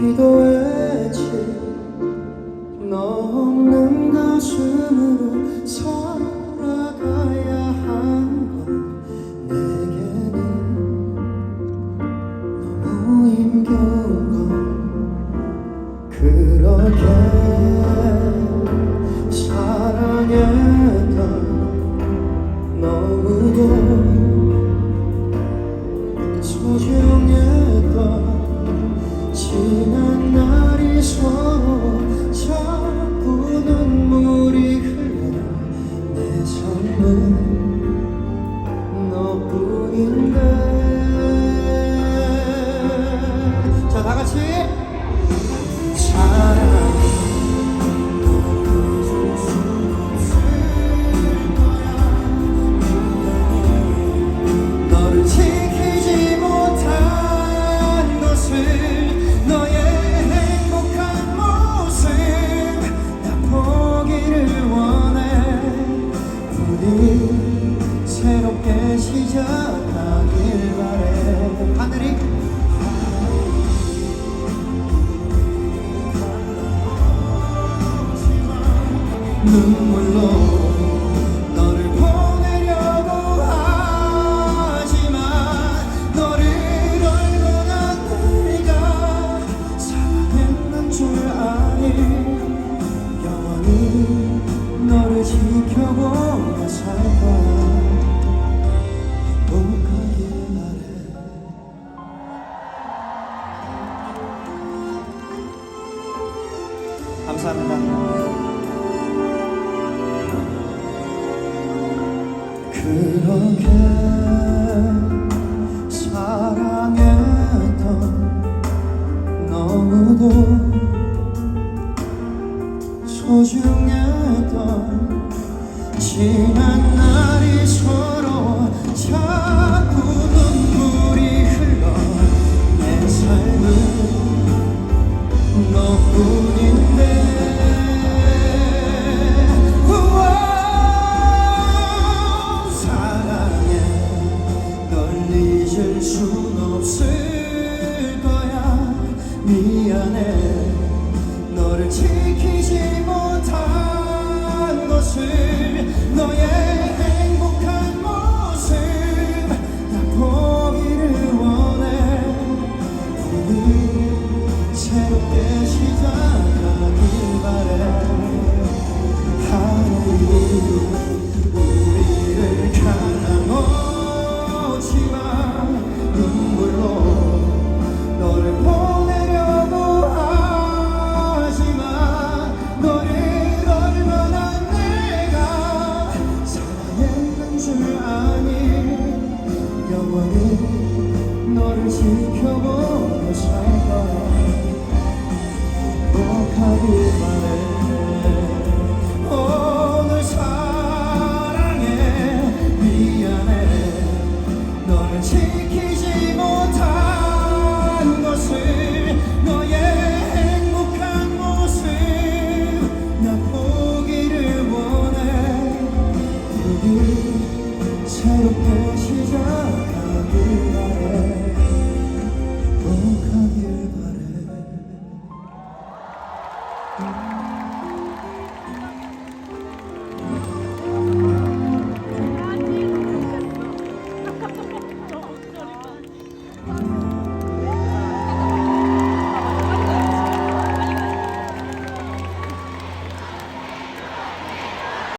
기도했지. 너 없는 가슴으로 살아가야 하는 건 내게는 너무 힘겨운 건 그렇게 지켜보며 살 거야 행복하길 바래 감사합니다. 그렇게 사랑했던 너무도 소중했던 지난 날이 서로 자꾸 눈물이 흘러 내 삶은 너뿐인 아니 영원히 너를 지켜보며 살 거야 행복하길 바래 오늘 사랑해. 미안해. 너를 지키